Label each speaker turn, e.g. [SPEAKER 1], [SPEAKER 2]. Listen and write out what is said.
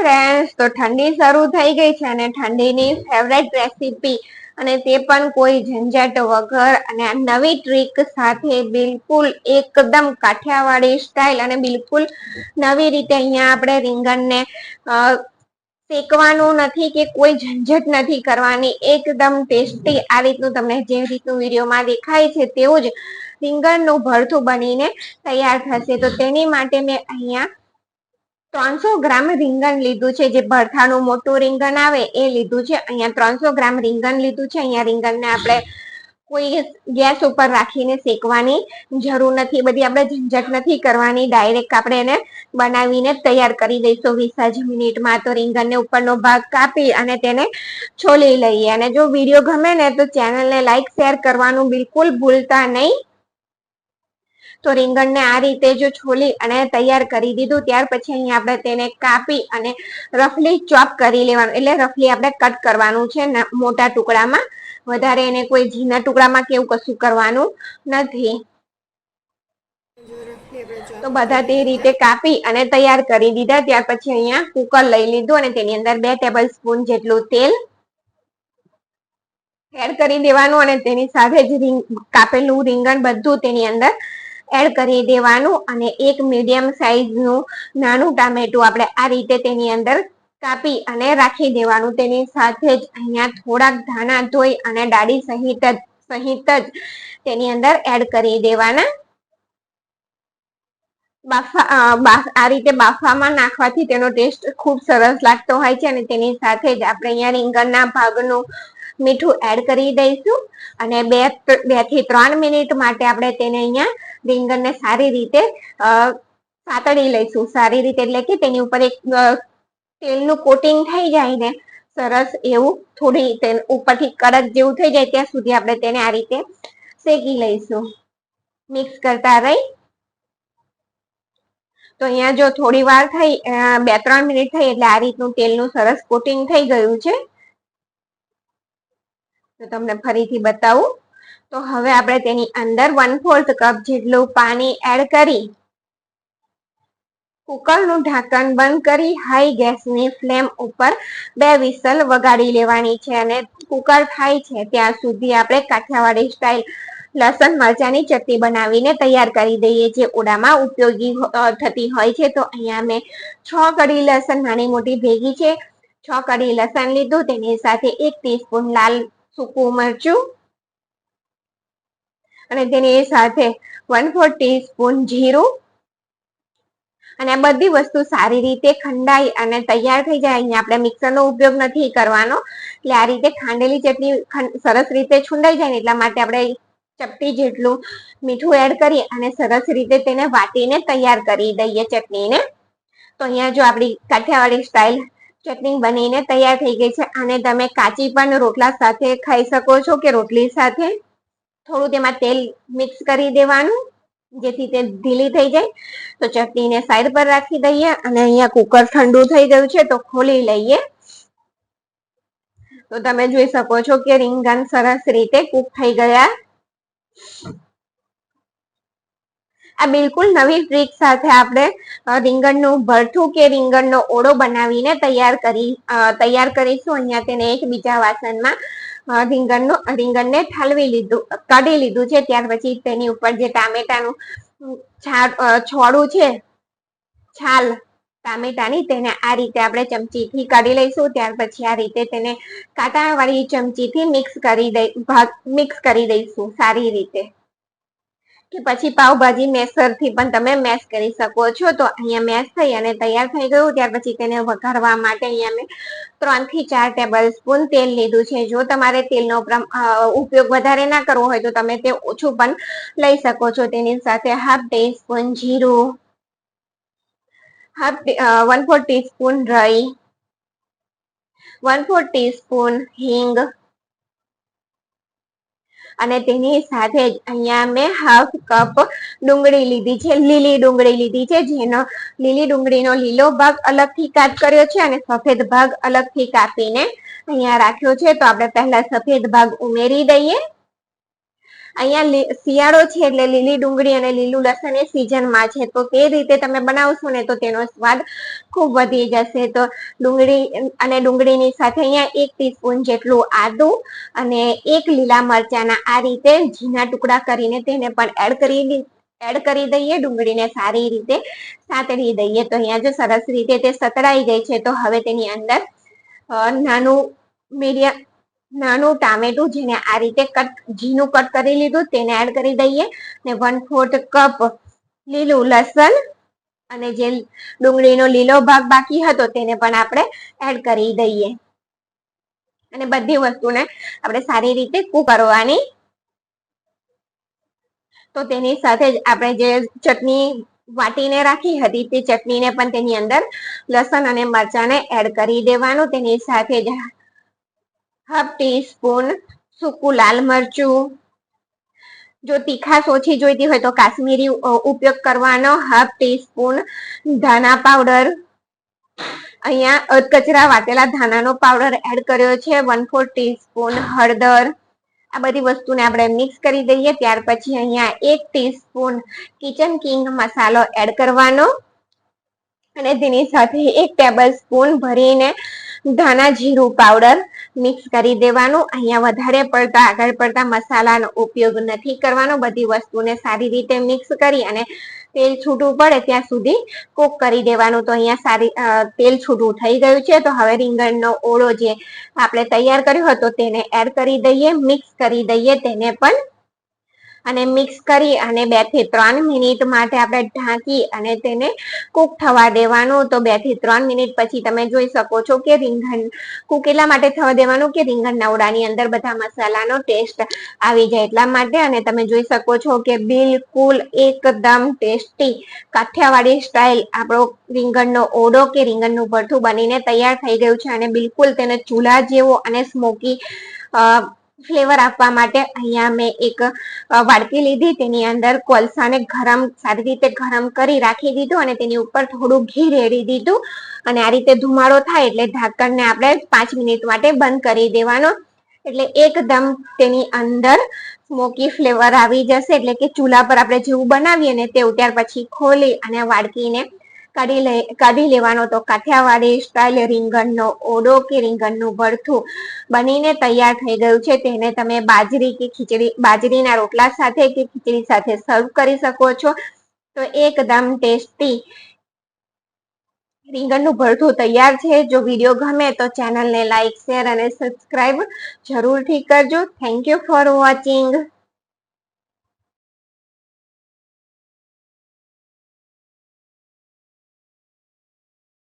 [SPEAKER 1] Friends તો ઠંડી શરૂ થઈ ગઈ છે અને ઠંડીની ફેવરેટ રેસીપી અને તે પણ કોઈ ઝંઝટ વગર અને આ નવી ટ્રીક સાથે બિલકુલ એકદમ કાઠિયાવાડી સ્ટાઇલ અને બિલકુલ નવી રીતે અહીંયા આપણે રીંગણને શેકવાનું નથી કે કોઈ ઝંઝટ નથી કરવાની. એકદમ ટેસ્ટી આ રીતનું તમને જે રીતનું વિડીયોમાં દેખાય છે તેવું જ રીંગણનું ભરથું બનીને તૈયાર થશે. તો તેની માટે મેં અહીંયા ત્રણસો ગ્રામ રીંગણ લીધું છે, જે ભરથાનું મોટું રીંગણ આવે એ લીધું છે. અહીંયા ત્રણસો ગ્રામ રીંગણ લીધું છે. અહીંયા રીંગણને આપણે કોઈ ગેસ ઉપર રાખીને શેકવાની જરૂર નથી. બધી આપણે ઝંઝટ નથી કરવાની. ડાયરેક્ટ આપણે એને બનાવીને તૈયાર કરી દઈશું. વીસ જ મિનિટમાં તો રીંગણને ઉપરનો ભાગ કાપી અને તેને છોલી લઈએ. અને જો વીડિયો ગમે ને તો ચેનલને લાઈક શેર કરવાનું બિલકુલ ભૂલતા નહીં. તો રીંગણને આ રીતે જો છોલી અને તૈયાર કરી દીધું, ત્યાર પછી અહીં આપણે તેને કાપી અને રફલી ચોપ કરી લેવાનું. એટલે રફલી આપણે કટ કરવાનું છે મોટા ટુકડામાં. વધારે એને કોઈ ઝીણા ટુકડામાં કેવું કશું કરવાનું નથી. તો બધા તે રીતે કાપી અને તૈયાર કરી દીધા. ત્યાર પછી અહીંયા કુકર લઈ લીધું અને તેની અંદર બે ટેબલ સ્પૂન જેટલું તેલ એડ કરી દેવાનું અને તેની સાથે જ કાપેલું રીંગણ બધું તેની અંદર એડ કરી દેવાનું અને એક મીડિયમ સાઈઝનું નાનું ટામેટું આપણે આ રીતે તેની અંદર કાપી અને રાખી દેવાનું. તેની સાથે જ અહીંયા થોડાક ધાણા ધોઈ અને ડાળી સહિત જ સહિત જ તેની અંદર એડ કરી દેવાના. બાફા આ રીતે બાફામાં નાખવાથી તેનો ટેસ્ટ ખૂબ સરસ લાગતો હોય છે અને તેની સાથે જ આપણે અહીંયા રીંગણના ભાગનું મીઠું એડ કરી દઈશું અને બે બેથી ત્રણ મિનિટ માટે આપણે તેને અહીંયા રીંગણને સારી રીતે સાતળી લઈશું. સારી રીતે એટલે કે તેની ઉપર એક તેલનું કોટિંગ થઈ જાય ને, સરસ એવું થોડી ઉપરથી કડક જેવું થઈ જાય ત્યાં સુધી આપણે તેને આ રીતે શેકી લઈશું. મિક્સ કરતા રહી. તો અહીંયા જો થોડી વાર થઈ બે ત્રણ મિનિટ થઈ એટલે આ રીતનું તેલનું સરસ કોટિંગ થઈ ગયું છે. તો તમને ફરીથી બતાવું. તો હવે આપણે તેની અંદર વન ફોર્થ કપ જેટલું પાણી એડ કરી કુકરનું ઢાંકણ બંધ કરી હાઈ ગેસની ફ્લેમ ઉપર બે વિસલ વગાડી લેવાની છે અને કુકર થાય છે ત્યાં સુધી આપણે કાઠિયાવાડી સ્ટાઇલ લસણ, મરચાની ચટણી બનાવીને તૈયાર કરી દઈએ જે ઓડામાં ઉપયોગી થતી હોય છે. તો અહીંયા મેં છ કડી લસણ નાની મોટી ભેગી છે. છ કડી લસણ લીધું, તેની સાથે એક ટીસ્પૂન લાલ સૂકું મરચું અને તેની સાથે વન ફોર ટીસ્પૂન જીરું અને આ બધી વસ્તુ સારી રીતે ખંડાઈ અને તૈયાર થઈ જાય. અહીંયા આપણે મિક્સરનો ઉપયોગ નથી કરવાનો. એટલે આ રીતે ખાંડેલી ચટણી સરસ રીતે છુંડાઈ જાય ને એટલા માટે આપણે ચપટી જેટલું મીઠું એડ કરી અને સરસ રીતે તેને વાટીને તૈયાર કરી દઈએ ચટણીને. તો અહીંયા જો આપણી કાઠિયાવાડી સ્ટાઇલ ચટણી બનીને તૈયાર થઈ ગઈ છે અને તમે કાચી પણ રોટલા સાથે ખાઈ શકો છો કે રોટલી સાથે. થોડું તેમાં તેલ મિક્સ કરી દેવાનું, જેથી તે ઢીલી થઈ જાય. તો ચટણીને સાઈડ પર રાખી દઈએ અને અહીંયા કુકર ઠંડુ થઈ ગયું છે તો ખોલી લઈએ. તો તમે જોઈ શકો છો કે રીંગણ સરસ રીતે કુક થઈ ગયા. આ બિલકુલ નવી ટ્રીક સાથે આપણે રીંગણનું ભરથું કે રીંગણનો ઓળો બનાવીને તૈયાર કરી તૈયાર કરીશું. અહીંયા તેને એક બીજા વાસણમાં રીંગણનો, રીંગણને ઠાલવી લીધું, કાઢી લીધું છે. ત્યાર પછી તેની ઉપર જે ટામેટાનું છોડું છે, છાલ, ટામેટાની, તેને આ રીતે આપણે ચમચીથી કાઢી લઈશું. ત્યાર પછી આ રીતે તેને કાંટાવાળી ચમચીથી મિક્સ કરી દઈ મિક્સ કરી દઈશું સારી રીતે. કે પછી પાવભાજી મેસરથી પણ તમે મેશ કરી શકો છો. તો અહીંયા મેશ થઈ અને તૈયાર થઈ ગયું. ત્યાર પછી તેને વઘારવા માટે અહીંયા મેં ત્રણથી ચાર ટેબલ સ્પૂન તેલ લીધું છે. જો તમારે તેલનો ઉપયોગ વધારે ના કરવો હોય તો તમે તે ઓછું પણ લઈ શકો છો. તેની સાથે હાફ ટી સ્પૂન જીરું, હાફ વન ફોર ટીસ્પૂન રઈ, વન ફોર ટીસ્પૂન હિંગ અને તેની સાથે જ અહીંયા મેં હાફ કપ ડુંગળી લીધી છે, લીલી ડુંગળી લીધી છે, જેનો લીલી ડુંગળીનો લીલો ભાગ અલગથી કાટ કર્યો છે અને સફેદ ભાગ અલગથી કાપીને અહીંયા રાખ્યો છે. તો આપણે પહેલા સફેદ ભાગ ઉમેરી દઈએ. અહીંયા શિયાળો છે એટલે લીલી ડુંગળી અને લીલું લસણ એ સિઝનમાં છે. તો તે રીતે તમે બનાવશો ને તો તેનો સ્વાદ ખૂબ વધી જશે. તો ડુંગળી અને ડુંગળીની સાથે અહીંયા એક ટીસ્પૂન જેટલું આદું અને એક લીલા મરચાના આ રીતે ઝીણા ટુકડા કરીને તેને પણ એડ કરી એડ કરી દઈએ. ડુંગળીને સારી રીતે સાતળી દઈએ. તો અહીંયા જો સરસ રીતે તે સતળાઈ ગઈ છે, તો હવે તેની અંદર નાનું મીડિયમ નાનું ટામેટું જેને આ રીતે કટ, ઝીણું કટ કરી લીધું, તેને એડ કરી દઈએ. ને વન ફોર્થ કપ લીલું લસણ અને જે ડુંગળીનો લીલો ભાગ બાકી હતો તેને પણ આપણે એડ કરી દઈએ. અને બધી વસ્તુને આપણે સારી રીતે કૂક કરવાની. તો તેની સાથે જ આપણે જે ચટણી વાટીને રાખી હતી તે ચટણીને પણ તેની અંદર લસણ અને મરચાંને એડ કરી દેવાનું. તેની સાથે જ હાફ ટી સ્પૂન સૂકું લાલ મરચું. જો તીખાશ ઓછી જોઈતી હોય તો કાશ્મીરી ઉપયોગ કરવાનો હાફ ટી સ્પૂન ધાના પાવડર અહીંયા અધકચરા વાટેલા ધાનાનો પાવડર એડ કર્યો છે વન ફોર ટીસ્પૂન હળદર. આ બધી વસ્તુને આપણે મિક્સ કરી દઈએ, ત્યાર પછી અહીંયા એક ટીસ્પૂન કિચન કિંગ મસાલો એડ કરવાનો. અને તેની સાથે એક ટેબલ સ્પૂન ભરીને ધાણા જીરું પાવડર મિક્સ કરી દેવાનું. અહીંયા વધારે પડતા, આગળ પડતા મસાલાનો ઉપયોગ નથી કરવાનો. બધી વસ્તુને સારી રીતે મિક્સ કરી અને તેલ છૂટું પડે ત્યાં સુધી કૂક કરી દેવાનું. તો અહીંયા સારી તેલ છૂટું થઈ ગયું છે. તો હવે રીંગણનો ઓળો જે આપણે તૈયાર કર્યો હતો તેને એડ કરી દઈએ મિક્સ કરી દઈએ, તેને પણ અને મિક્સ કરી અને બેથી ત્રણ મિનિટ માટે આપણે ઢાંકી અને તેને કૂક થવા દેવાનું. તો બેથી ત્રણ મિનિટ પછી તમે જોઈ શકો છો કે રીંગણ કૂક એટલા માટે થવા દેવાનું કે રીંગણ નવડાની અંદર બધા મસાલાનો ટેસ્ટ આવી જાય એટલા માટે. અને તમે જોઈ શકો છો કે બિલકુલ એકદમ ટેસ્ટી કાઠિયાવાડી સ્ટાઇલ આપણો રીંગણનો ઓડો કે રીંગણનું ભરથું બનીને તૈયાર થઈ ગયું છે. અને બિલકુલ તેને ચૂલા જેવો અને સ્મોકી ફ્લેવર આપવા માટે અહીંયા મેં એક વાડકી લીધી. તેની અંદર કોલસાને ગરમ, સારી રીતે ગરમ કરી રાખી દીધું અને તેની ઉપર થોડું ઘી રેડી દીધું. અને આ રીતે ધુમાડો થાય એટલે ઢાંકણને આપણે પાંચ મિનિટ માટે બંધ કરી દેવાનો. એટલે એકદમ તેની અંદર સ્મોકી ફ્લેવર આવી જશે. એટલે કે ચૂલા પર આપણે જેવું બનાવીએ ને તેવું ત્યાર પછી ખોલી અને વાડકીને કાઢી કાઢી લેવાનો તો કાઠિયાવાડી સ્ટાઇલ રીંગણનો ઓડો કે રીંગણનું ભરથું બનીને તૈયાર થઈ ગયું છે. તેને તમે બાજરી કે ખીચડી, બાજરીના રોટલા સાથે કે ખીચડી સાથે સર્વ કરી શકો છો. તો એકદમ ટેસ્ટી રીંગણનું ભરથું તૈયાર છે. જો વીડિયો ગમે તો ચેનલને લાઈક શેર અને સબસ્ક્રાઈબ જરૂરથી કરજો. Thank you for watching